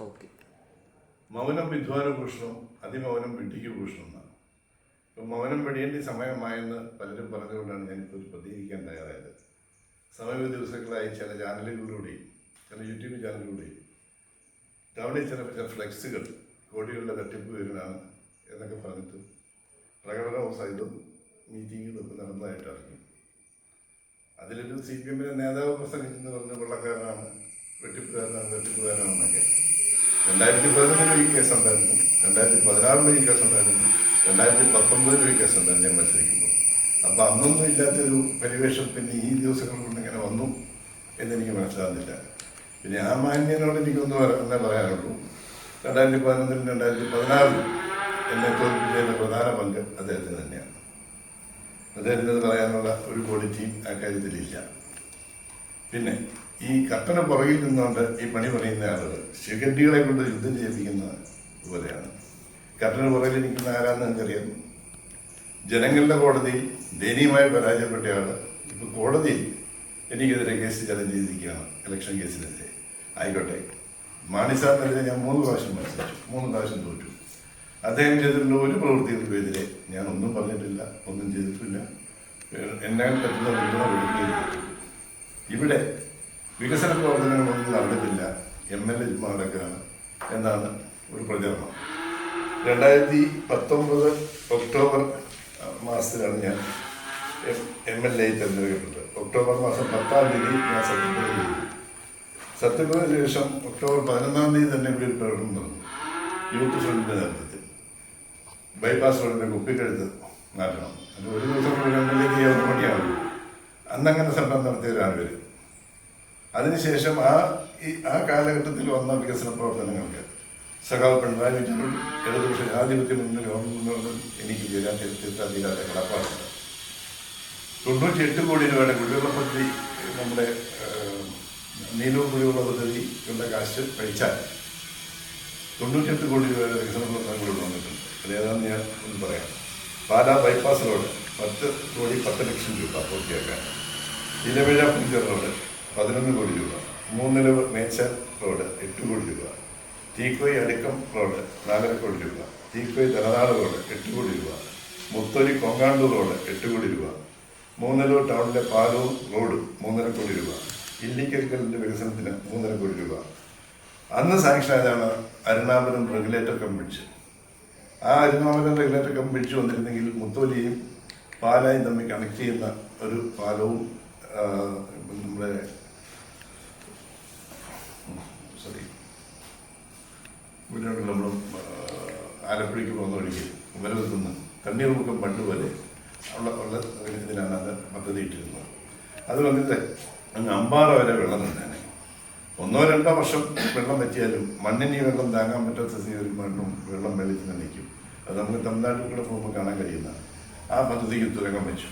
Okay മൗനം വിദ്വാനഭൂഷണം അതിമൗനം വിഡ്ഢിക്ക് ഭൂഷണം എന്നാണ് ഇപ്പം മൗനം വെടിയേണ്ട സമയമായെന്ന് പലരും പറഞ്ഞുകൊണ്ടാണ് ഞാനിപ്പോൾ പ്രതികരിക്കാൻ തയ്യാറായത്. സമീപ ദിവസങ്ങളായി ചില ചാനലുകളിലൂടെയും ചില യൂട്യൂബ് ചാനലിലൂടെയും ടൗണിൽ ചില ചില ഫ്ലെക്സുകൾ കോടികളുടെ തട്ടിപ്പ് വരുന്നതാണ് എന്നൊക്കെ പറഞ്ഞിട്ട് പ്രകടനവും സഹിതം മീറ്റിങ്ങുകളും ഒക്കെ നടന്നതായിട്ട് അറിഞ്ഞു. അതിലൊരു സി പി എമ്മിലെ നേതാവ് പ്രസംഗിച്ചെന്ന് പറഞ്ഞ വെള്ളക്കാരനാണ് വെട്ടിപ്പുകാരനാണ് വെട്ടിപ്പുകാരനാണെന്നൊക്കെ രണ്ടായിരത്തി പതിനൊന്നിൽ ഒരു കേസ് ഉണ്ടായിരുന്നു. രണ്ടായിരത്തി പതിനാറിൽ ഒരു കേസ് ഉണ്ടായിരുന്നു. രണ്ടായിരത്തി പത്തൊമ്പതിൽ ഒരു കേസ് ഉണ്ടായിരുന്നു ഞാൻ മത്സരിക്കുമ്പോൾ. അപ്പോൾ അന്നൊന്നും ഇല്ലാത്തൊരു പരിവേഷം പിന്നെ ഈ ദിവസങ്ങൾ കൊണ്ട് ഇങ്ങനെ വന്നു എന്നെനിക്ക് മനസ്സിലാകുന്നില്ല. പിന്നെ ആ മാന്യനോട് എനിക്കൊന്ന് എന്നേ പറയാനുള്ളൂ. രണ്ടായിരത്തി പതിനൊന്നിലും രണ്ടായിരത്തി പതിനാറിൽ എന്നെ തോൽപ്പിച്ചതിന്റെ പ്രധാന പങ്ക് അദ്ദേഹത്തിന് തന്നെയാണ്. അദ്ദേഹത്തിന് പറയാനുള്ള ഒരു ക്വാളിറ്റിയും ആ കാര്യത്തിലില്ല. പിന്നെ ഈ കട്ടന പുറകിൽ നിന്നുകൊണ്ട് ഈ പണി പറയുന്ന ആളുകൾ ശിഖണ്ഡികളെ കൊണ്ട് യുദ്ധം ചെയ്യിപ്പിക്കുന്ന പോലെയാണ്. കട്ടന പുറകിൽ നിൽക്കുന്ന ആരാന്ന് നിങ്ങൾക്കറിയാം? ജനങ്ങളുടെ കോടതി ദയനീയമായി പരാജയപ്പെട്ട ആൾ. ഇപ്പൊ കോടതി എനിക്കെതിരെ കേസ് ചലഞ്ച് ചെയ്തിരിക്കുകയാണ് ഇലക്ഷൻ കേസിനെതിരെ. ആയിക്കോട്ടെ. മാണിസാറിനെതിരെ ഞാൻ മൂന്ന് പ്രാവശ്യം മത്സരിച്ചു മൂന്ന് പ്രാവശ്യം തോറ്റു. അദ്ദേഹം ചെയ്തിട്ടുള്ള ഒരു പ്രവൃത്തികൾക്കും എതിരെ ഞാൻ ഒന്നും പറഞ്ഞിട്ടില്ല ഒന്നും ചെയ്തിട്ടില്ല. എന്നാൽ എന്നെ പറ്റുന്ന ഇവിടെ വികസന പ്രവർത്തനങ്ങളൊന്നും നടന്നിട്ടില്ല. എം എൽ എ നടക്കുകയാണ്. എന്നാണ് ഒരു പ്രചരണം. രണ്ടായിരത്തി പത്തൊമ്പത് ഒക്ടോബർ മാസത്തിലാണ് ഞാൻ എം എൽ എ തിരഞ്ഞെടുക്കപ്പെട്ടത്. ഒക്ടോബർ മാസം പത്താം തീയതി ഞാൻ സത്യപ്രതിജ്ഞ ചെയ്തു സത്യപ്രതിജ്ഞ ശേഷം ഒക്ടോബർ പതിനൊന്നാം തീയതി തന്നെ ഇവിടെ ഒരു പ്രകടനം നടന്നു യൂത്ത് ഫ്രണ്ടിന്റെ നേതൃത്വത്തിൽ. ബൈപ്പാസ് റോഡിന്റെ കുപ്പിക്കഴുത്ത് മാറ്റണം. അത് ഒരു ദിവസം കൂടി എം എൽ എ ചെയ്യാൻ മണിയാവുള്ളൂ അന്നങ്ങനെ സമരം നടത്തിയവരാണ് ഒരാളുപേര് അതിനുശേഷം ആ ഈ ആ കാലഘട്ടത്തിൽ വന്ന വികസന പ്രവർത്തനങ്ങൾക്ക് സഖാവ് പിണറായി ഇടതുപക്ഷ ജനാധിപത്യ മുന്നിൽ ഗവൺമെന്റിനോടും എനിക്ക് ചേരാൻ തീർത്താൻ തീരാത്ത കടപ്പാടുണ്ട് തൊണ്ണൂറ്റി എട്ട് കോടി രൂപയുടെ കുടിവെള്ള പദ്ധതി നമ്മുടെ നീലൂർ കുടിവെള്ള പദ്ധതിയുടെ കാശ് കഴിച്ചാൽ തൊണ്ണൂറ്റിയെട്ട് കോടി രൂപയുടെ വികസന പ്രവർത്തനങ്ങൾ വന്നിട്ടുണ്ട്. അത് ഏതാണെന്ന് ഞാൻ ഒന്ന് പറയാം. പാലാ ബൈപ്പാസ് റോഡ് പത്ത് കോടി പത്ത് ലക്ഷം രൂപ പൂർത്തിയാക്കാൻ. ഇലവിഴ പുഞ്ചർ റോഡ് പതിനൊന്ന് കോടി രൂപ. മൂന്നിലവ് നേച്ചർ റോഡ് എട്ട് കോടി രൂപ. തീക്കോയി അടുക്കം റോഡ് നാലര കോടി രൂപ. തീക്കോയി തലനാട് റോഡ് എട്ട് കോടി രൂപ. മുത്തൊലി കൊങ്ങാണ്ടൂർ റോഡ് എട്ട് കോടി രൂപ. മൂന്നലൂർ ടൗണിലെ പാലൂർ റോഡ് മൂന്നര കോടി രൂപ. ഇല്ലിക്കൽക്കലിന്റെ വികസനത്തിന് മൂന്നര കോടി രൂപ. അന്ന് സാങ്ഷൻ ആയതാണ് അരുണാപുരം റെഗുലേറ്റർ കം ആ അരുണാപുരം റെഗുലേറ്റർ കം വന്നിരുന്നെങ്കിൽ മുത്തോലിയും പാലായും തമ്മിൽ കണക്ട് ചെയ്യുന്ന ഒരു പാലവും നമ്മുടെ സോറി ഇവിടെയുള്ള നമ്മൾ ആലപ്പുഴയ്ക്ക് പോകുന്ന വഴിക്ക് വലവെത്തുന്ന തണ്ണീർമുക്കം പണ്ട് പോലെ ഉള്ള ഉള്ള ഇതിനാണ് അത് പദ്ധതി ഇട്ടിരുന്നത്. അത് വന്നിട്ട് അങ്ങ് അമ്പാറ വരെ വെള്ളം നിന്നേനെ. ഒന്നോ രണ്ടോ വർഷം വെള്ളം പറ്റിയാലും മണ്ണിന് ഈ വെള്ളം താങ്ങാൻ പറ്റാത്ത സ്ഥിതി മണ്ണും വെള്ളം വെള്ളത്തിൽ നിൽക്കും. അത് നമുക്ക് തമിഴ്നാട്ടിൽ കൂടെ പോകുമ്പോൾ കാണാൻ കഴിയുന്നതാണ് ആ പദ്ധതിക്ക് തുരങ്കം വെച്ചു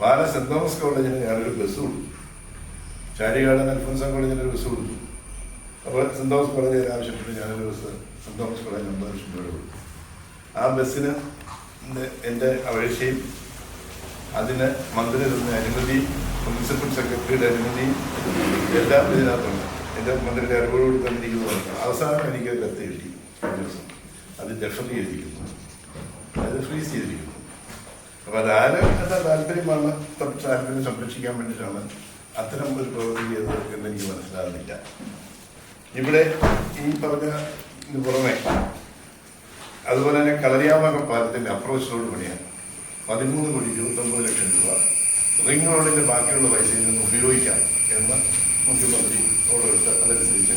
പാല സെന്റ് തോമസ് കോളേജിന് ഞാനൊരു ബസ് കൊടുത്തു. ചാരികാടൻ അൽഫോൻസ കോളേജിന് ഒരു ബസ് കൊടുത്തു. അപ്പോൾ സെന്റ് തോമസ് കോളേജിൽ ആവശ്യപ്പെട്ട് ഞാനൊരു ബസ് സെന്റ് തോമസ് കോളേജ് അമ്പത് കൊടുത്തു. ആ ബസ്സിന് എന്റെ- അപേക്ഷയും അതിന് മന്ത്രി തന്ന അനുമതി മുനിസിപ്പൽ സെക്രട്ടറിയുടെ അനുമതി എല്ലാം ഇതിനകത്തുണ്ട്. എന്റെ മന്ത്രിയുടെ അറിവോട് തന്നിരിക്കുന്നതാണ് അവസാനം എനിക്ക് കത്ത് കിട്ടി ദിവസം. അത് ഡെഫർ ചെയ്തിരിക്കുന്നു അത് ഫ്രീസ് ചെയ്തിരിക്കുന്നു. അപ്പോൾ അത് ആര് എന്താ താല്പര്യമാണ്? താല്പര്യം സംരക്ഷിക്കാൻ വേണ്ടിയിട്ടാണ് അത്തരം ഒരു പ്രവൃത്തി ചെയ്തത് എന്ന് എനിക്ക് മനസ്സിലാകുന്നില്ല. ഇവിടെ ഈ പറഞ്ഞ പുറമെ അതുപോലെ തന്നെ കളരിയാമകം പാലത്തിന്റെ അപ്രോച്ച് റോഡ് പണിയാണ് പതിമൂന്ന് കോടി ഇരുപത്തൊമ്പത് ലക്ഷം രൂപ റിംഗ് റോഡിന്റെ ബാക്കിയുള്ള പൈസയിൽ നിന്ന് ഉപയോഗിക്കാം എന്ന് മുഖ്യമന്ത്രി ഓർഡർ എടുത്ത് അതനുസരിച്ച്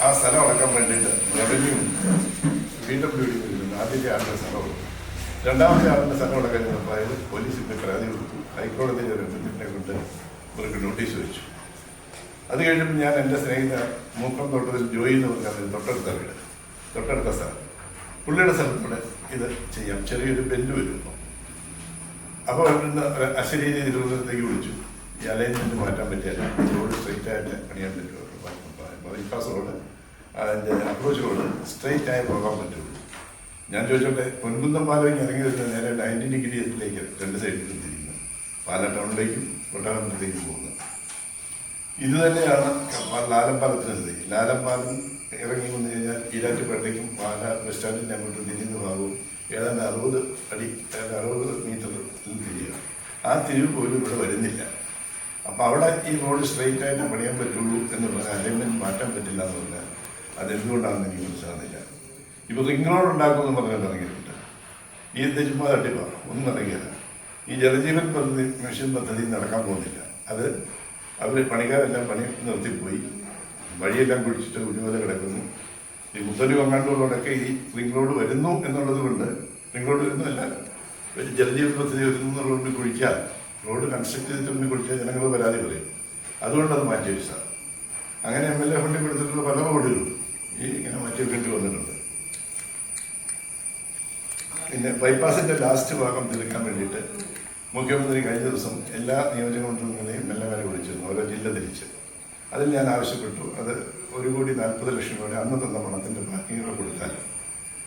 ആ സ്ഥലം അടക്കാൻ വേണ്ടിയിട്ട് റവന്യൂ ബി ഡബ്ല്യു ഡി ആദ്യത്തെ ആളുടെ സ്ഥലം രണ്ടാമത്തെ ആളുടെ സംഘടന അടക്കാൻ ചെന്നപ്പോൾ പോലീസിന്റെ പരാതി കൊടുത്തു. ഹൈക്കോടതി രംഗത്തിനെ കൊണ്ട് ഇവർക്ക് നോട്ടീസ് വെച്ചു. അത് കഴിഞ്ഞപ്പോൾ ഞാൻ എന്റെ സ്നേഹിത മൂക്കം തോട്ടത്തിൽ ജോയി എന്ന് പറഞ്ഞാൽ തൊട്ടടുത്ത വീട് തൊട്ടടുത്ത സ്ഥലം. പുള്ളിയുടെ സ്ഥലത്തൂടെ ഇത് ചെയ്യാം. ചെറിയൊരു ബെല്ല് വരുന്നു അപ്പോൾ അവിടുന്ന് അശരീരി തിരുവനന്തപുരത്തേക്ക് വിളിച്ചു. ഈ അലൈൻമെന്റ് മാറ്റാൻ പറ്റിയല്ല റോഡ് സ്ട്രെയിറ്റ് ആയിട്ട് പണിയാൻ പറ്റുമോ? ബൈപ്പാസ് റോഡ് അതിന്റെ അപ്രോച്ച് റോഡ് സ്ട്രെയിറ്റ് ആയി പോകാൻ പറ്റുള്ളൂ ഞാൻ ചോദിച്ചോട്ടെ പൊൻകുന്നം പാലം ഇറങ്ങി വരുന്ന നേരെ നയന്റി ഡിഗ്രിയിലേക്ക് രണ്ട് സൈഡിൽ തിരിക്കുന്നു പാല ടൗണിലേക്കും കൊട്ടാരത്തിലേക്കും പോകുന്നത് ഇത് തന്നെയാണ് ലാലംപാലത്തിന് സ്ഥിതി. ലാലംപാലം ഇറങ്ങി വന്നു കഴിഞ്ഞാൽ ഈരാറ്റുപേട്ടയ്ക്കും പാല ബസ് സ്റ്റാൻഡിന്റെ അങ്ങോട്ട് തിരിഞ്ഞ ഭാഗവും ഏതാണ്ട് അറുപത് അടി അറുപത് മീറ്റർ തിരിയുക ആ തിരിവ് പോലും ഇവിടെ വരുന്നില്ല. അപ്പോൾ അവിടെ ഈ റോഡ് സ്ട്രെയിറ്റ് ആയിട്ട് പണിയാൻ പറ്റുള്ളൂ എന്ന് പറഞ്ഞാൽ അലൈൻമെന്റ് മാറ്റാൻ പറ്റില്ല എന്ന് പറഞ്ഞാൽ അതെന്തുകൊണ്ടാണെന്ന് എനിക്ക് മനസ്സിലാകുന്നില്ല. ഇപ്പോൾ റിംഗ് റോഡ് ഉണ്ടാക്കുമെന്ന് പറഞ്ഞാൽ ഇറങ്ങിയിട്ടുണ്ട് ഈ തെരുമ തട്ടിപ്പ ഒന്നും ഇറങ്ങിയില്ല ഈ ജലജീവൻ പദ്ധതി മിഷൻ പദ്ധതി നടക്കാൻ പോകുന്നില്ല. അത് അവർ പണിക്കാരെല്ലാം പണി നിർത്തിപ്പോയി. വഴിയെല്ലാം കുഴിച്ചിട്ട് കുഞ്ഞുപോലെ കിടക്കുന്നു. ഈ മുത്തലി വങ്ങാണ്ടൂരിലൂടെയൊക്കെ ഈ റിംഗ് റോഡ് വരുന്നു എന്നുള്ളത് കൊണ്ട് റിംഗ് റോഡ് വരുന്നതല്ല ഒരു ജലജീവൻ പദ്ധതി വരുന്നു എന്നുള്ളതുകൊണ്ട് കുഴിക്കാൻ റോഡ് കൺസ്ട്രക്ട് ചെയ്തിട്ടുണ്ട് കുഴിച്ചാൽ ജനങ്ങൾ പരാതി പറയും. അതുകൊണ്ട് അത് മാറ്റി വെച്ചാൽ അങ്ങനെ എം എൽ എ ഫണ്ടിൽ കൊടുത്തിട്ടുള്ള പല റോഡുകളും ഈ ഇങ്ങനെ മാറ്റി വെക്കേണ്ടി വന്നിട്ടുണ്ട്. പിന്നെ ബൈപ്പാസിന്റെ ലാസ്റ്റ് ഭാഗം തീർക്കാൻ വേണ്ടിയിട്ട് മുഖ്യമന്ത്രി കഴിഞ്ഞ ദിവസം എല്ലാ നിയോജകമണ്ഡലങ്ങളെയും മെല്ലെ മെല്ലെ വിളിച്ചിരുന്നു ഓരോ ജില്ല തിരിച്ച്. അതിൽ ഞാൻ ആവശ്യപ്പെട്ടു. അത് ഒരു കോടി നാൽപ്പത് ലക്ഷം രൂപയുടെ അന്ന് തന്ന പണത്തിന്റെ ബാക്കിങ്ങൾ കൊടുത്താൽ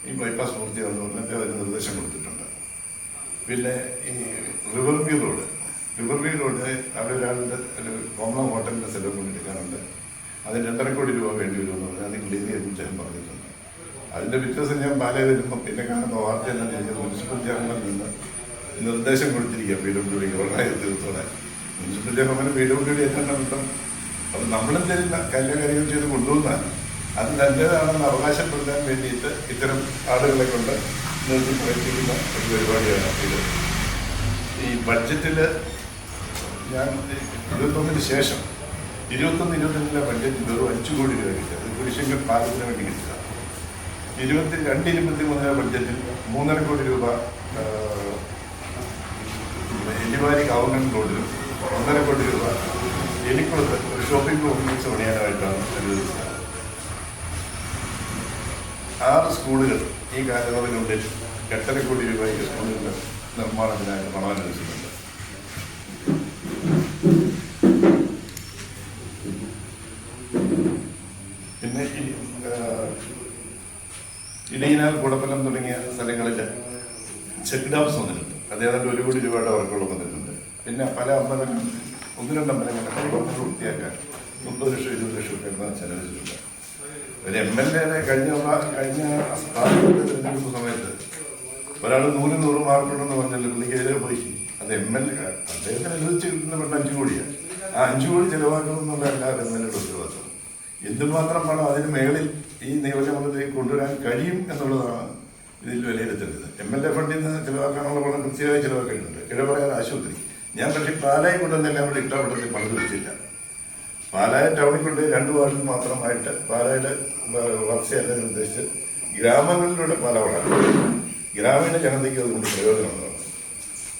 ഈ ബൈപ്പാസ് പൂർത്തിയാവുന്ന പറഞ്ഞിട്ട് അതിന് നിർദ്ദേശം കൊടുത്തിട്ടുണ്ട്. പിന്നെ ഈ river view road. River view road അവിടെ ഒരാളുടെ ഒരു കോമള ഹോട്ടലിന്റെ സ്ഥലം കൊണ്ടെടുക്കാനുണ്ട് അതിന് രണ്ടര കോടി രൂപ വേണ്ടി വരുമെന്ന് പറഞ്ഞാൽ അത് ക്ലീൻ ചെയ്ത് ചെയ്യാൻ പറഞ്ഞിട്ടുണ്ട്. അതിന്റെ വ്യത്യാസം ഞാൻ പാലേ വരുമ്പോൾ പിന്നെ കാണുന്ന വാർത്ത എന്താണെന്ന് കഴിഞ്ഞാൽ മുനിസിപ്പൽ ചെയർമാൻ നിന്ന് നിർദ്ദേശം കൊടുത്തിരിക്കുക പി ഡബ്ല്യു ഡി വളരെ തീർത്തോടെ municipal chairman P W D ഏറ്റവും അപ്പൊ നമ്മളെന്തെങ്കിലും കല്യ കാര്യങ്ങൾ ചെയ്ത് കൊണ്ടുവന്നാൽ അത് നല്ലതാണെന്ന് അവകാശപ്പെടുത്താൻ വേണ്ടിയിട്ട് ഇത്തരം ആളുകളെ കൊണ്ട് നിർത്തി പ്രവർത്തിക്കുന്ന ഒരു പരിപാടിയാണ് ഇത്. ഈ ബഡ്ജറ്റിൽ ഞാൻ ഇരുപത്തൊന്നിന് ശേഷം ഇരുപത്തൊന്ന് ഇരുപത്തിരണ്ടിലെ ബഡ്ജറ്റ് വെറും അഞ്ചു കോടി രൂപ കിട്ടുക അത് പുരുഷങ്കർ പാലത്തിന് വേണ്ടി കിട്ടിയതാണ് ഇരുപത്തി രണ്ട് ഇരുപത്തി മൂന്നിലെ ബഡ്ജറ്റിൽ മൂന്നര കോടി രൂപ എലിവാരി ഗവൺമെന്റ് റോഡിലും ഒന്നര കോടി രൂപ എലിക്കുളത്ത് ഒരു ഷോപ്പിംഗ് കോംപ്ലക്സ് പണിയാനായിട്ടാണ് അനുവദിച്ചത് ആറ് സ്കൂളുകൾ ഈ കാലയളവിനുള്ളിൽ എട്ടര കോടി രൂപയ്ക്ക് സ്കൂളുകളുടെ നിർമ്മാണത്തിനായിട്ട് പണം അനുവദിച്ചിട്ടുണ്ട് പിന്നെ ഈ, ആ, ഇടയിനാൽ കുടപ്പലം തുടങ്ങിയ സ്ഥലങ്ങളിൽ ചെക്ക് ഡാംസ് വന്നിട്ടുണ്ട് അത് ഏതാണ്ട് ഒരു കോടി രൂപയുടെ വർക്കുകൾ വന്നിട്ടുണ്ട്. പിന്നെ പല അമ്പലങ്ങളും ഒന്ന് രണ്ട് അമ്പലങ്ങളൊക്കെ കുളങ്ങൾ വൃത്തിയാക്കാൻ മുപ്പത് ലക്ഷം ഇരുപത് ലക്ഷം രൂപ ചെലവഴിച്ചിട്ടുണ്ട്. ഒരു എം എൽ എയുടെ കഴിഞ്ഞ കഴിഞ്ഞ തെരഞ്ഞെടുപ്പ് സമയത്ത് ഒരാൾ നൂറ് നൂറ് മാർക്കുണ്ടെന്ന് പറഞ്ഞാൽ പുള്ളിക്കെതിരെ പോയി. അത് എം എൽ എ അദ്ദേഹത്തിന് അനുവദിച്ച് കിട്ടുന്ന പെട്ട അഞ്ചു കോടിയാണ് ആ അഞ്ചു കോടി ചെലവാക്കണമെന്നുള്ള എല്ലാ എം എൽ എയുടെ ഉത്തരവാദിത്വം. എന്തുമാത്രം പണം അതിന് മേളിൽ ഈ നിയോജകമണ്ഡലത്തിൽ കൊണ്ടുവരാൻ കഴിയും എന്നുള്ളതാണ് ഇതിൽ വിലയിരുത്തേണ്ടത്. എം എൽ എ ഫണ്ടിൽ നിന്ന് ചിലവാക്കാനുള്ള പണം കൃത്യമായി ചിലവാക്കിയിട്ടുണ്ട് പറയാൻ ആശുപത്രി. ഞാൻ പക്ഷേ പാലായി കൊണ്ടുവന്നെല്ലാം അവിടെ ഇട്ടാവട്ടത്തിൽ പണിത് വെച്ചില്ല പാലായ ടൗണിൽ കൊണ്ട് രണ്ട് വാർഡിൽ മാത്രമായിട്ട് പാലായുടെ വളർച്ചയല്ല ഉദ്ദേശിച്ച് ഗ്രാമങ്ങളിലൂടെ പാല വളർന്നു. ഗ്രാമീണ ജനതയ്ക്ക് അതുകൊണ്ട് പ്രയോജനമുള്ളതാണ്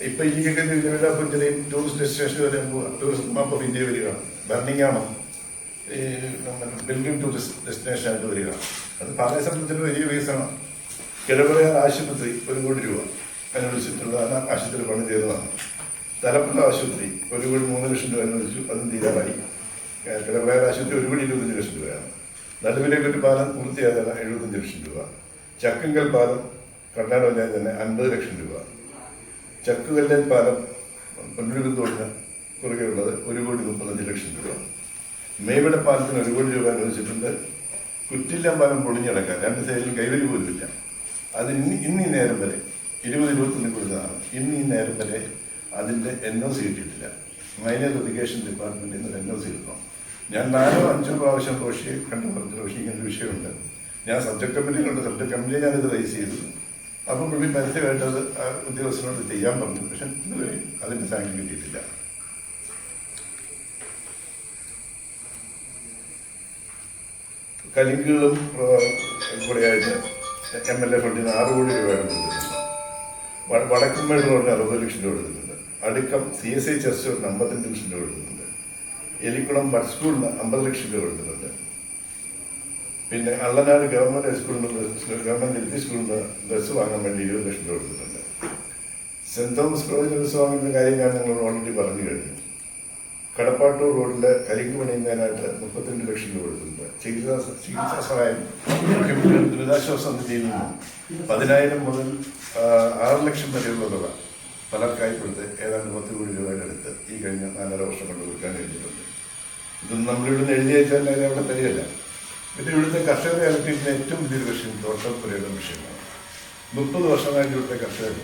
ഇപ്പൊ കിട്ടുന്ന വിവിധ പുഞ്ചിലെയും ടൂറിസ്റ്റ് ഡെസ്റ്റിനേഷൻ വരെ ടൂറിസ്റ്റ് മാപ്പ് ഓഫ് ഇന്ത്യ വരികയാണ് ബർണിങ്ങാണ് ഈ ബിൽഡിംഗ് ടൂറിസ്റ്റ് ഡെസ്റ്റിനേഷൻ ആയിട്ട് വരികയാണ് അത് പാലായ സംബന്ധിച്ചിട്ട് വലിയ വികസനമാണ് കിഴപ്പറയാർ ആശുപത്രി ഒരു കോടി രൂപ. അനുവദിച്ചിട്ടുള്ള ആശുപത്രി പണി ചെയ്തതാണ് തലപ്പുഴ ആശുപത്രി ഒരു കോടി മൂന്ന് ലക്ഷം രൂപ അനുവദിച്ചു അതും തീരാറായി. കിഴപ്പറയാർ ആശുപത്രി ഒരു കോടി ഇരുപത്തഞ്ച് ലക്ഷം രൂപയാണ്. നടുവിലേക്കൊരു പാലം പൂർത്തിയാകാൻ എഴുപത്തഞ്ച് ലക്ഷം രൂപ. ചക്കങ്കൽ പാലം കർണാടക പഞ്ചായത്ത് തന്നെ അൻപത് ലക്ഷം രൂപ. ചക്കുകല്ലൻ പാലം പൊന്നൂരുബന്ധോടിന് കുറുകെയുള്ളത് ഒരു കോടി മുപ്പത്തഞ്ച് ലക്ഷം രൂപ. മേവിടെ പാലത്തിന് ഒരു കോടി രൂപ അനുവദിച്ചിട്ടുണ്ട്. കുറ്റില്ലം പാലം പൊളിഞ്ഞടക്കാൻ രണ്ട് സൈഡിൽ കൈവരി പോലുമില്ല. അത് ഇന്ന് ഇന്ന് ഈ നേരം വരെ ഇരുപത് ഇരുപത്തൊന്നിൽ കൊടുത്തതാണ്. ഇന്ന് ഈ നേരം വരെ അതിന്റെ എൻ ഒ സി കിട്ടിയിട്ടില്ല. മൈനർ എഡ്യൂക്കേഷൻ ഡിപ്പാർട്ട്മെന്റിൽ നിന്ന് എൻ ഒ സി കിട്ടണം ഞാൻ നാലോ അഞ്ചോ പ്രാവശ്യം റോഷിയെ കണ്ടു പറഞ്ഞു റോഷി ഇങ്ങനെ വിഷയമുണ്ട്. ഞാൻ സബ്ജക്ട് കമ്മിറ്റിയിലുണ്ട് സബ്ജക്ട് കമ്മിറ്റി ഞാനിത് റൈസ് ചെയ്തു. അപ്പം പുള്ളി പരസ്യമായിട്ട് അത് ഉദ്യോഗസ്ഥനോട് ചെയ്യാൻ പറഞ്ഞു. പക്ഷെ ഇതുവരെ അതിന് സാങ്ഷൻ കിട്ടിയിട്ടില്ല. കലിങ്കുകളും കൂടെയായിട്ട് എം എൽ എ ഫണ്ടിൽ നിന്ന് ആറ് കോടി രൂപ കൊടുത്തിട്ടുണ്ട് വടക്കുമ്പോൾ വടക്കുംമേട് റോഡിന് അറുപത് ലക്ഷം രൂപ കൊടുക്കുന്നുണ്ട് അടുക്കം സി എസ് ഐ ചർച്ച് അമ്പത്തഞ്ച് ലക്ഷം രൂപ കൊടുക്കുന്നുണ്ട് എലിക്കുളം ബഡ് സ്കൂളിന് അമ്പത് ലക്ഷം രൂപ കൊടുക്കുന്നുണ്ട് പിന്നെ അള്ളനാട് ഗവൺമെന്റ് സ്കൂളിൽ ബസ് ഗവൺമെന്റ് എൽ പി സ്കൂളിൽ നിന്ന് ബസ് വാങ്ങാൻ വേണ്ടി ഇരുപത് ലക്ഷം രൂപ കൊടുക്കുന്നുണ്ട് സെന്റ് തോമസ് കോളേജിൽ ബസ് വാങ്ങുന്ന കാര്യം ഞാൻ നിങ്ങൾ ഓൾറെഡി പറഞ്ഞു കഴിഞ്ഞു. കടപ്പാട്ടൂർ റോഡിലെ കരിക്ക് പണിയുന്നതിനായിട്ട് മുപ്പത്തിരണ്ട് ലക്ഷം രൂപ കൊടുക്കുന്നുണ്ട് ചികിത്സാ ചികിത്സാ സഹായം ദുരിതാശ്വാസ നിധിയിൽ നിന്നും പതിനായിരം മുതൽ ആറ് ലക്ഷം വരെയുള്ള തുക പലർക്കായി കൊടുത്ത് ഏതാണ്ട് പത്ത് കോടി രൂപയുടെ അടുത്ത് ഈ കഴിഞ്ഞ നാലര വർഷം കൊണ്ട് കൊടുക്കാൻ കഴിഞ്ഞിട്ടുണ്ട്. ഇതൊന്നും നമ്മളിവിടുന്ന് എഴുതി അയച്ചാൽ അതിനെ അവിടെ തരികയല്ല. പിന്നെ ഇവിടുത്തെ കർഷകരെ അലട്ടിയിരുന്ന ഏറ്റവും വലിയൊരു വിഷയം തോട്ടപ്പുരയുടെ വിഷയമാണ്. മുപ്പത് വർഷമായിട്ട് ഇവിടുത്തെ കർഷകർ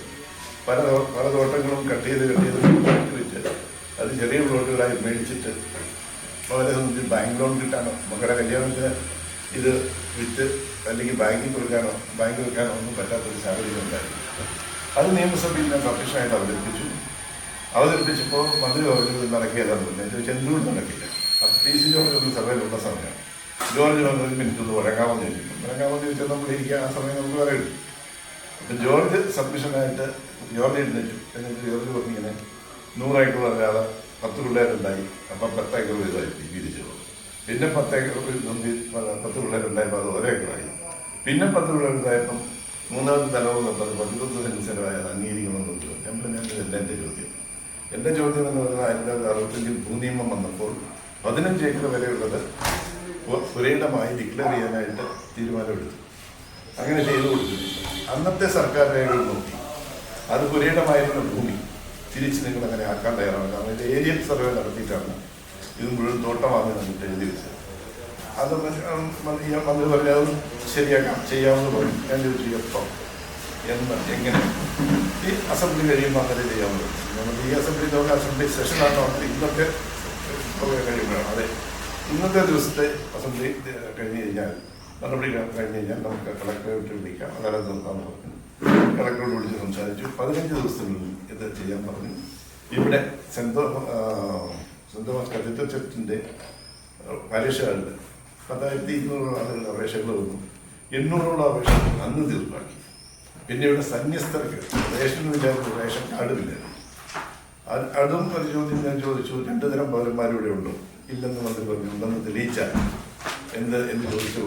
പല പല തോട്ടങ്ങളും കട്ട് ചെയ്ത് കട്ട് ചെയ്ത് അത് ചെറിയ പ്ലോട്ടുകളായി മേടിച്ചിട്ട് അവരെ സംബന്ധിച്ച് ബാങ്ക് ലോൺ കിട്ടാനോ മക്കളുടെ കല്യാണത്തിന് ഇത് വിറ്റ് അല്ലെങ്കിൽ ബാങ്കിൽ കൊടുക്കാനോ ബാങ്കിൽ വെക്കാനോ ഒന്നും പറ്റാത്തൊരു സാഹചര്യം ഉണ്ടായിരുന്നു. അത് നിയമസഭയിൽ ഞാൻ സഫീഷ്യമായിട്ട് അവതരിപ്പിച്ചു. അവതരിപ്പിച്ചപ്പോൾ മന്ത്രി പറഞ്ഞു നടക്കിയതെന്ന് പറഞ്ഞു. ഞാൻ ചോദിച്ചാൽ എന്തുകൊണ്ട് നടക്കില്ല? അപ്പം പി സി ജോർജ് ഒന്ന് സഭയിലുള്ള സമയമാണ് ജോർജ് വന്ന് ഒരു മിനിറ്റ് ഒന്ന് വഴങ്ങാമെന്ന് ചോദിച്ചു. വഴങ്ങാമെന്ന് ചോദിച്ചാൽ നമ്മൾ ഇരിക്കുക ആ സമയം നമുക്ക് പറയും അപ്പം ജോർജ് സബ്മിഷനായിട്ട് ജോർജ് എഴുന്നേറ്റു. എന്നിട്ട് ജോർജ് പറഞ്ഞിങ്ങനെ നൂറേക്കർ അല്ലാതെ പത്ത് പിള്ളേരുണ്ടായി. അപ്പം പത്തേക്കർ വീതമായി വീതിച്ചു പിന്നെ പത്തേക്കർ പത്ത് പിള്ളേരുണ്ടായപ്പോൾ അത് ഒരേക്കറായി. പിന്നെ പത്ത് പിള്ളേരുണ്ടായപ്പം മൂന്നാമത്തെ തലമുറ പത്ത് പതിനൊന്ന് സെന്റ് ചിലവായ അത് ഞാൻ പറഞ്ഞു എന്റെ എന്റെ ചോദ്യം. എന്റെ ചോദ്യം എന്ന് പറഞ്ഞാൽ ആയിരത്തി തൊള്ളായിരത്തി അറുപത്തഞ്ചിൽ ഭൂനിയമം വന്നപ്പോൾ പതിനഞ്ച് ഏക്കർ വരെയുള്ളത് പുരയിടമായി ഡിക്ലെയർ ചെയ്യാനായിട്ട് തീരുമാനമെടുത്തു അങ്ങനെ ചെയ്തു കൊടുത്തിട്ടുണ്ട്. അന്നത്തെ സർക്കാർ രേഖകൾ നോക്കി. അത് പുരയിടമായിരുന്ന ഭൂമി. തിരിച്ച് നിങ്ങൾ അങ്ങനെ ആക്കാൻ തയ്യാറാണ്. കാരണം ഇത് ഏരിയൽ സർവേ നടത്തിയിട്ടാണ് ഇത് മുഴുവൻ തോട്ടമാണെന്ന് നമുക്ക് എഴുതി വെച്ചത്. അത് മന്ത്രി പറഞ്ഞു അത് ശരിയാക്കാം ചെയ്യാമെന്ന് പറഞ്ഞു. ഞാൻ ചോദിച്ചു എപ്പം? എന്ന് എങ്ങനെ? ഈ അസംബ്ലി കഴിയുമ്പോൾ അങ്ങനെ ചെയ്യാമെന്ന് നമ്മൾ ഈ അസംബ്ലി നമുക്ക് അസംബ്ലി സെഷനാണോ ഇന്നത്തെ കഴിയുമ്പോഴാണ്. അതെ. ഇന്നത്തെ ദിവസത്തെ അസംബ്ലി കഴിഞ്ഞ് കഴിഞ്ഞാൽ നടപടി കഴിഞ്ഞ് കഴിഞ്ഞാൽ നമുക്ക് കളക്ടറേറ്റ് വിളിക്കാം. അതായത് നിർത്താൻ പറഞ്ഞു. കളക്ടറോട് വിളിച്ച് സംസാരിച്ചു. പതിനഞ്ച് ദിവസത്തിനുള്ളിൽ ഇത് ചെയ്യാൻ പറഞ്ഞു. ഇവിടെ saint Thomas saint Thomas cathedral ചർച്ചിന്റെ പരീക്ഷകളിൽ പത്തായിരത്തി ഇരുന്നൂറോളം ആളുകൾ അപേക്ഷകൾ വന്നു. എണ്ണൂറോളം അപേക്ഷകൾ അന്ന് തീർപ്പാക്കി. പിന്നെ ഇവിടെ സന്യസ്തർക്ക് റേഷനുമില്ലായിരുന്നു റേഷൻ കാർഡുമില്ലായിരുന്നു അത് ചോദ്യം ഞാൻ ചോദിച്ചു രണ്ടു തരം പൗരന്മാരിവിടെ ഉണ്ടോ? ഇല്ലെന്ന് മന്ത്രി പറഞ്ഞു ഉണ്ടെന്ന് തെളിയിച്ചാൽ എന്ത് എന്ന് ചോദിച്ചു.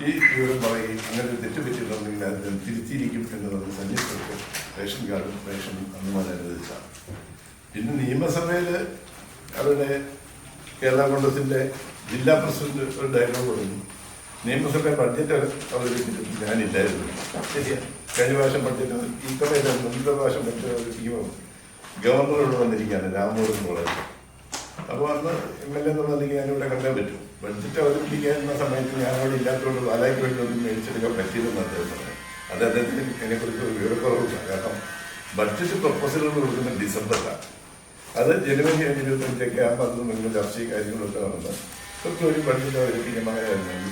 ഈ വിവരം പറയുകയും അങ്ങനെ ഒരു തെറ്റ് പറ്റിയിട്ടുണ്ടെങ്കിൽ അത് തിരുത്തിയിരിക്കും എന്ന് പറഞ്ഞ് സന്യസ്തർക്ക് റേഷൻ കാർഡും റേഷൻ അന്നുമാൻ അനുവദിച്ചാണ് പിന്നെ നിയമസഭയിൽ അവരുടെ കേരള കോൺഗ്രസിന്റെ ജില്ലാ പ്രസിഡന്റ് ഒരു ഡയലോഗ് പറഞ്ഞു നിയമസഭ ബഡ്ജറ്റ് അവതരിപ്പിച്ചിട്ട് ഞാനില്ലായിരുന്നു. ശരിയാണ് കഴിഞ്ഞ പ്രാവശ്യം ബഡ്ജറ്റ് ഈ തവണ മുൻപത്തെ പ്രാവശ്യം ബഡ്ജറ്റ് അവതരിപ്പിക്കുമ്പോൾ ഗവർണറോട് ഇവിടെ വന്നിരിക്കുകയാണ് രാമപുരം കോളേജ് അപ്പോൾ അന്ന് എം എൽ എ എന്നുള്ള നിലയ്ക്ക് ഞാനിവിടെ കണ്ടാൻ പറ്റും. ബഡ്ജറ്റ് അവതരിപ്പിക്കുന്ന സമയത്ത് ഞാൻ അവിടെ ഇല്ലാത്തതുകൊണ്ട് പാലായ്ക്ക് വേണ്ടി ഒന്നും മേടിച്ചെടുക്കാൻ പറ്റിയില്ലെന്ന് അദ്ദേഹം പറഞ്ഞു. അത് അദ്ദേഹത്തിന് അതിനെക്കുറിച്ച് ഒരു വിവരക്കുറവില്ല കാരണം ബഡ്ജറ്റ് പ്രപ്പോസലുകൾ കൊടുക്കുന്നത് ഡിസംബറിലാണ് അത് ജനുവരി ഇരുപത്തഞ്ചൊക്കെ ആകുമ്പോൾ അത് നിങ്ങൾ ചർച്ചയും കാര്യങ്ങളൊക്കെ നടന്ന് ഒക്കെ ഒരു ബഡ്ജറ്റ് അവതരിപ്പിക്കുന്ന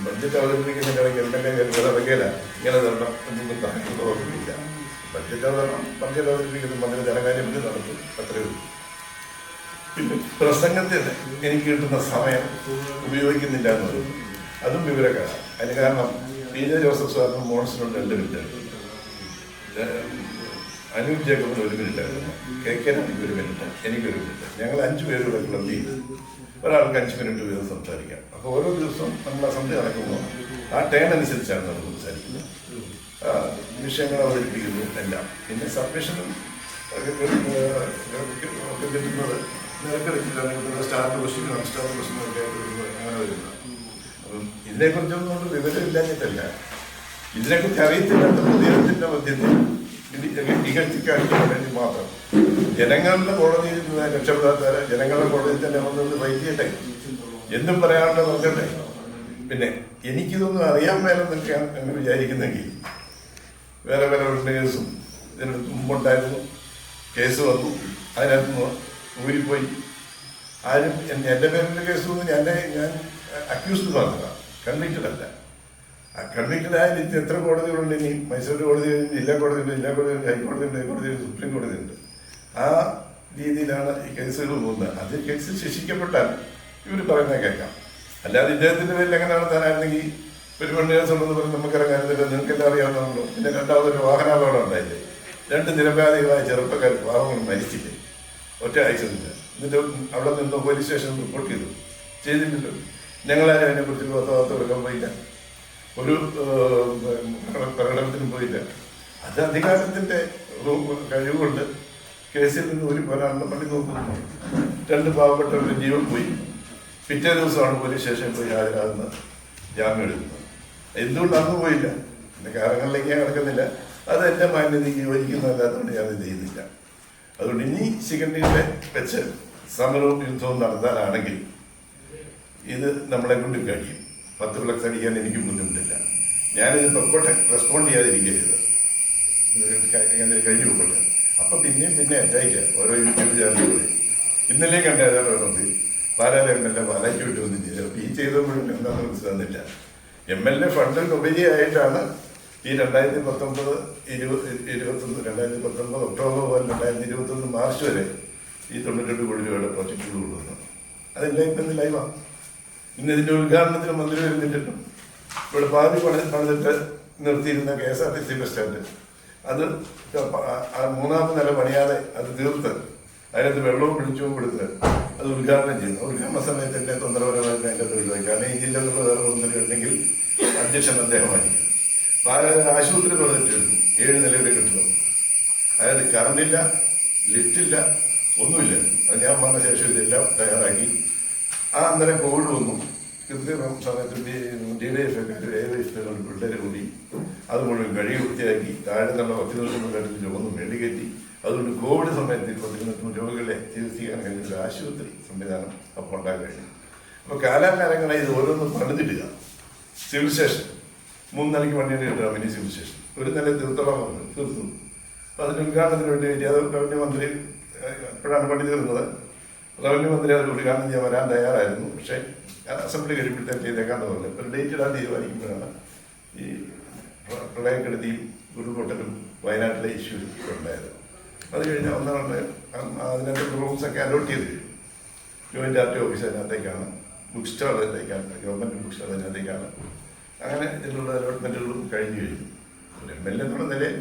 ബഡ്ജറ്റ് അവതരിപ്പിക്കുന്ന ഇടയ്ക്ക് എന്തെങ്കിലും ഇറങ്ങിയല്ല ഇങ്ങനെ തരണം എന്നൊന്നും താങ്കൾ ഓർമ്മയില്ല. ബഡ്ജറ്റ് അവതരണം ബഡ്ജറ്റ് അവതരിപ്പിക്കുന്നു മന്ത്രി ധനകാര്യം നടത്തും അത്രയേ ഉള്ളൂ. പിന്നെ പ്രസംഗത്തിന് എനിക്ക് കിട്ടുന്ന സമയം ഉപയോഗിക്കുന്നില്ല എന്നത് അതും വിവരക്കാണ് അതിന് കാരണം പി ജെ ജോസഫ് സാറിനും മോൺസിനും രണ്ട് മിനിറ്റ് അനൂപ് ജേക്കബിന് ഒരു മിനിറ്റ് ആയിരുന്നു കെ കെ ഒരു മിനിറ്റ് എനിക്കൊരു മിനിറ്റ് ഞങ്ങൾ അഞ്ച് പേരുടെ ക്ലബ് ചെയ്ത് ഒരാൾക്ക് അഞ്ച് മിനിറ്റ് വീതം സംസാരിക്കാം അപ്പോൾ ഓരോ ദിവസവും നമ്മൾ അസംബ്ലി നടക്കുമ്പോൾ ആ ടേൺ അനുസരിച്ചാണ് നമ്മൾ സംസാരിക്കുന്നത് വിഷയങ്ങൾ അവതരിപ്പിക്കുന്നു എല്ലാം പിന്നെ സബ്മിഷനും കിട്ടുന്നത് നിരക്കിടയ്ക്കിലാണ് കിട്ടുന്നത് സ്റ്റാർ ക്വസ്റ്റ്യൻ നോൺ ഒക്കെ ആയിട്ട് വരുന്നത് അങ്ങനെ വരുന്നത്. അപ്പം ഇതിനെക്കുറിച്ചൊന്നും കൊണ്ട് വിവരമില്ലാഞ്ഞിട്ടല്ല. ഇതിനെക്കുറിച്ച് അറിയത്തില്ലാത്ത പൊതുജനത്തിന്റെ മധ്യത്തിൽ ഇത് വേണ്ടി മാത്രം. ജനങ്ങളുടെ കോടതിയിൽ നിന്ന് രക്ഷപ്പെടാത്ത ജനങ്ങളുടെ കോടതിയിൽ തന്നെ വന്നത് വൈകിയട്ടെ എന്തും പറയാണ്ട് നോക്കട്ടെ? പിന്നെ എനിക്കിതൊന്നും അറിയാൻ മേലെന്നൊക്കെയാണ് എന്ന് വിചാരിക്കുന്നെങ്കിൽ വേറെ പല ഒരു കേസും ഇതിന് മുമ്പുണ്ടായിരുന്നു. കേസ് വന്നു. അതിനകത്ത് ഊരിപ്പോയി. ആരും എൻ- എന്റെ പേരിന്റെ കേസ് ഒന്നും ഞാൻ ഞാൻ അക്യൂസ്ഡ് മാത്രമാണ് കൺവിക്റ്റഡ് അല്ല. കൺവിക്റ്റഡ് ആയാലും ഇത് എത്ര കോടതികളുണ്ട് ഇനി? മൈസൂർ കോടതി ജില്ലാ കോടതി ജില്ലാ കോടതി ഹൈക്കോടതി ഹൈക്കോടതി സുപ്രീം കോടതി ഉണ്ട് ആ രീതിയിലാണ് ഈ കേസുകൾ പോകുന്നത്. അത് കേസിൽ ശിക്ഷിക്കപ്പെട്ടാൽ ഇവർ പറയുന്നത് കേൾക്കാം. അല്ലാതെ ഇദ്ദേഹത്തിന്റെ പേരിൽ എങ്ങനെ നടത്താനായിരുന്നെങ്കിൽ ഒരു പെണ്ണ് കേസ് ഉണ്ടെന്ന് പറഞ്ഞ് നമുക്ക് ഇറങ്ങാനില്ല നിങ്ങൾക്കെല്ലാം അറിയാവുന്നതാണല്ലോ. പിന്നെ രണ്ടാമതൊരു വാഹനാപകടം ഉണ്ടായില്ലേ? രണ്ട് നിരപരാധികളായ ചെറുപ്പക്കാർ പാവങ്ങൾ മരിച്ചില്ലേ? ഒറ്റ അയച്ചതില്ല. എന്നിട്ട് അവിടെ നിന്ന് പോലീസ് സ്റ്റേഷനിൽ റിപ്പോർട്ട് ചെയ്തു. ചെയ്തിട്ടുണ്ട്. ഞങ്ങളാരും അതിനെക്കുറിച്ച് കുറിച്ച് കൊടുക്കാൻ പോയില്ല. ഒരു പ്രകടനത്തിനും പോയില്ല. അത് അധികാരത്തിന്റെ കഴിവുകൊണ്ട് കേസിൽ നിന്ന് ഒരു പോരാണെന്ന് പള്ളി നോക്കുന്നു. രണ്ട് പാവപ്പെട്ടവരുടെ ജീവൻ പോയി. പിറ്റേ ദിവസമാണ് പോലീസ് സ്റ്റേഷനിൽ പോയി ഹാജരാകുന്ന ജാമ്യം എടുക്കുന്നത്. എന്തുകൊണ്ടാണെന്ന് പോയില്ല? എന്റെ കാരണങ്ങളിലേക്ക് ഞാൻ കിടക്കുന്നില്ല അത് എന്റെ മാന്യതയ്ക്ക് യോജിക്കുന്നതല്ലാത്തതുകൊണ്ട് ഞാൻ ഇത് ചെയ്യുന്നില്ല. അതുകൊണ്ട് ഇനി ശിഖണ്ഡികളെ വെച്ച് സമരവും യുദ്ധവും നടത്താനാണെങ്കിൽ ഇത് നമ്മളെ കൊണ്ട് കഴിയും. പത്ത് ഫ്ലക്സ് അടിക്കാൻ എനിക്ക് ബുദ്ധിമുട്ടില്ല. ഞാനിത് പൊക്കോട്ടെ റെസ്പോണ്ട് ചെയ്യാതിരിക്കരുത്. ഇങ്ങനെ കഴിഞ്ഞു പോകട്ടെ. അപ്പൊ പിന്നെയും പിന്നെ അറ്റായിക്കുക ഓരോ യൂട്യൂബ് ചാനലുകളിൽ ഇന്നലെ കണ്ട ഏതാണ്ട് പാലാല എം എൽ എ പാലാക്കി വിട്ടു ചെയ്തു ഈ ചെയ്തപ്പോഴും എന്താണെന്ന് മനസ്സിലാകുന്നില്ല എം എൽ എ ഫണ്ടിന് ഉപരിയായിട്ടാണ് ഈ രണ്ടായിരത്തി പത്തൊമ്പത് ഇരുപത് ഇരുപത്തൊന്ന് രണ്ടായിരത്തി പത്തൊമ്പത് ഒക്ടോബർ മുതൽ രണ്ടായിരത്തി ഇരുപത്തൊന്ന് മാർച്ച് വരെ ഈ തൊണ്ണൂറ്റെട്ട് കോടി രൂപയുടെ പ്രോജക്റ്റുകൾ കൊണ്ടുവന്നു. അതെല്ലാം ഇപ്പം ഇന്ന് ലൈവാണ് ഇന്ന് ഇതിന്റെ ഉദ്ഘാടനത്തിന് മന്ത്രി വരുന്നില്ലല്ലോ ഇവിടെ പാതി പണി പണിതിട്ട് നിർത്തിയിരുന്ന K S R T C bus stand. അത് മൂന്നാമത് നില പണിയാതെ അത് തീർത്ത് അതിനകത്ത് വെള്ളവും പിടിച്ചും കൊടുത്ത് അത് ഉദ്ഘാടനം ചെയ്തു. ഉദ്ഘാടന സമയത്ത് എന്നെ തന്ത്രപരമായിട്ട് അതിന്റെ തൊഴിലായി കാരണം ഈ ജില്ലകളിൽ വേറെ ഉണ്ടെങ്കിൽ അധ്യക്ഷൻ അദ്ദേഹമായിരിക്കും. പാലാ ആശുപത്രി പറഞ്ഞിട്ടിരുന്നു ഏഴ് നിലയുടെ കെട്ടിടം. അതായത് കറണ്ടില്ല ലിഫ്റ്റില്ല ഒന്നുമില്ല. അത് ഞാൻ വന്ന ശേഷം ഇതെല്ലാം തയ്യാറാക്കി. ആ അന്നേരം കോവിഡ് വന്നു. കൃത്യം സമയത്ത് ഡി ഡി എഫ് ഒക്കെ പിള്ളേർ കൂടി അത് മുഴുവൻ കഴുകി വൃത്തിയാക്കി താഴെ തന്നെ പത്ത് ദിവസം കണ്ടിട്ട് ചുവന്ന് മേടികയറ്റി അതുകൊണ്ട് കോവിഡ് സമയത്ത് പതിനെട്ടും രോഗികളെ ചികിത്സിക്കാൻ കഴിഞ്ഞ ആശുപത്രി സംവിധാനം അപ്പോൾ ഉണ്ടാക്കാൻ കഴിഞ്ഞു അപ്പോൾ കാലാകാലങ്ങളായി ഇത് ഓരോന്നും പണിതിടുക. Civil station. മൂന്ന് നിലയ്ക്ക് വണ്ടിയുടെ കിട്ടുക മിനി സിവിൽ സ്റ്റേഷൻ ഒരു നില തീർത്തോളം വന്നു. തീർത്തു അപ്പോൾ അതിന്റെ ഉദ്ഘാടനത്തിന് വേണ്ടി വിദ്യാഭ്യാസ റവന്യൂ മന്ത്രി എപ്പോഴാണ് പണി തീർന്നത്. റവന്യൂ മന്ത്രി അത് ഉദ്ഘാടനം ചെയ്യാൻ വരാൻ തയ്യാറായിരുന്നു. പക്ഷേ അസംബ്ലി കഴിയുമ്പോഴത്തേക്ക് ചെയ്തേക്കാന്ന് പറഞ്ഞു ഇപ്പോൾ ഡേറ്റ് ഇടാൻ തീരുമാനിക്കുമ്പോഴാണ് ഈ പ്ര- പ്രളയക്കെടുതിയും ഉരുൾപൊട്ടലും വയനാട്ടിലെ ഇഷ്യൂ ഉണ്ടായത്. അത് കഴിഞ്ഞ ഒന്നാണ് അതിനകത്ത് റൂംസൊക്കെ അലോട്ട് ചെയ്ത് ജോയിന്റ് ആർ ടി ഓഫീസ് അതിനകത്തേക്കാണ്. ബുക്ക് സ്റ്റാൾ അതിനകത്തേക്കാണ്. ഗവൺമെന്റ് ബുക്ക് സ്റ്റാൾ അതിനകത്തേക്കാണ്. അങ്ങനെ ഇതിലുള്ള ഡെവലപ്മെന്റുകളും കഴിഞ്ഞു ഒരു എം എൽ എ എന്നുള്ള നിലയിൽ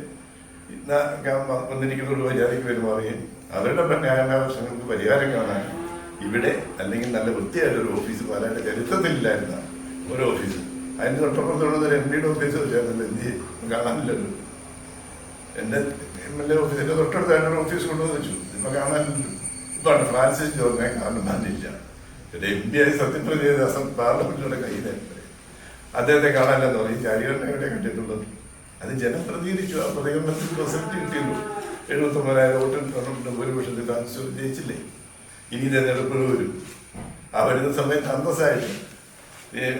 വന്നിരിക്കുന്നവരോട് മര്യാദയ്ക്ക് പെരുമാറുകയും അവരുടെ ന്യായാന്വേഷണങ്ങൾക്ക് പരിഹാരം കാണാൻ ഇവിടെ അല്ലെങ്കിൽ നല്ല വൃത്തിയായിട്ട് ഒരു ഓഫീസ് പാലായിട്ട് ചരിത്രത്തിലില്ലായിരുന്ന ഒരു ഓഫീസ്. അതിന് തൊട്ടപ്പുറത്തുള്ള ഒരു എം ഡിയുടെ ഓഫീസ് വെച്ചായിരുന്നു എന്ത് ചെയ്യും? കാണാനില്ലല്ലോ. എന്റെ എം എൽ എ ഓഫീസിന്റെ തൊട്ടടുത്ത് തന്നെ ഓഫീസ് കൊണ്ടുവന്ന് വെച്ചു. ഇപ്പൊ കാണാനില്ല ഇപ്പാണ് ഫ്രാൻസിസ് ജോർജിനെ കാണുന്നില്ല ഒരു എം പി ആയി സത്യപ്രതിജ്ഞ പാർലമെന്റിലൂടെ കയ്യിലെ അദ്ദേഹത്തെ കാണാനല്ലെന്ന് പറയും ചാരികളിനെ എവിടെ കണ്ടിട്ടുള്ളത്? അത് ജനം പ്രതികരിച്ചു ആ പ്രതികരണത്തിൽ റിസൾട്ട് കിട്ടിയല്ലോ എഴുപത്തൊമ്പതിനായിരം വോട്ടിൽ ഭൂരിപക്ഷത്തിൽ താമസിച്ചു ജയിച്ചില്ലേ? ഇനി തെരഞ്ഞെടുപ്പുകൾ വരും. ആ വരുന്ന സമയത്ത് അന്തസ്സായിട്ട്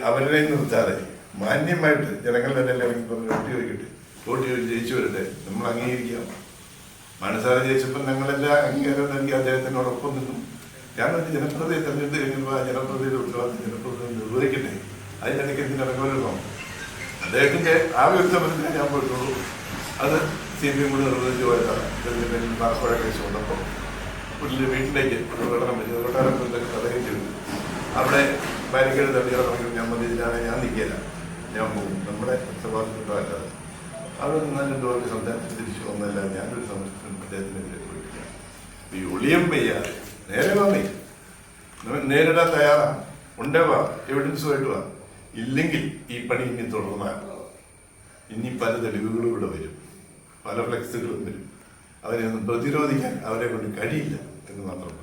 അവരെ നിർത്താതെ മാന്യമായിട്ട് ജനങ്ങളുടെ ഇടയിൽ ഇറങ്ങി പറഞ്ഞ് വോട്ട് ചോദിക്കട്ടെ. വോട്ട് ചോദിച്ച് ജയിച്ചു വരട്ടെ. നമ്മൾ അംഗീകരിക്കാം. മനസ്സാരെ ജയിച്ചപ്പോൾ ഞങ്ങളെല്ലാം അംഗീകാരം നൽകി അദ്ദേഹത്തിനോടൊപ്പം നിന്നു. ഞാൻ ഒരു ജനപ്രതിയെ തെരഞ്ഞെടുത്ത് കഴിഞ്ഞപ്പോൾ ആ ജനപ്രതിയുടെ ഉത്തരവാദിത്തം ജനപ്രതിനിധി നിർവഹിക്കട്ടെ. അതിനിടയ്ക്ക് എന്തിന് ഇടപെടണം അദ്ദേഹത്തിന്റെ ആ വ്യക്തമനത്തിന് ഞാൻ പോയിട്ടുള്ളൂ. അത് സി പി എം കൂടെ നിർവഹിച്ചു പോയതാണ്. പാസ്പോഴ കേസ് കൊണ്ടപ്പോൾ പുള്ളിയുടെ വീട്ടിലേക്ക് ഒരു വെള്ളം വെച്ചു കൊട്ടാരം തടയുകയും ചെയ്തു. അവിടെ ബാരിക്കേഡ് തള്ളിയിറങ്ങി ഞാൻ ഇതിലാണ് ഞാൻ നിൽക്കില്ല ഞാൻ പോകും നമ്മുടെ സ്വഭാവത്തിലുള്ളതല്ലാതെ അവിടെ നിന്ന് രണ്ടു പേർക്ക് സംസാരിച്ച് തിരിച്ചു വന്നല്ല ഞാനൊരു സമയത്തും അദ്ദേഹത്തിനെതിരെ പോയിട്ടില്ല. ഈ ഒളിയം പെയ്യാതെ നേരെ വന്നേ നേരിടാൻ തയ്യാറാണ് ഉണ്ടേ വാ. എവിഡൻസുമായിട്ട് വാ. ഇല്ലെങ്കിൽ ഈ പണി ഇനി തുടർന്നാൽ ഇനി പല തെളിവുകളും ഇവിടെ വരും. പല ഫ്ലെക്സുകളും വരും. അവരെ ഒന്നും പ്രതിരോധിക്കാൻ അവരെ കൊണ്ട് കഴിയില്ല എന്ന് മാത്രം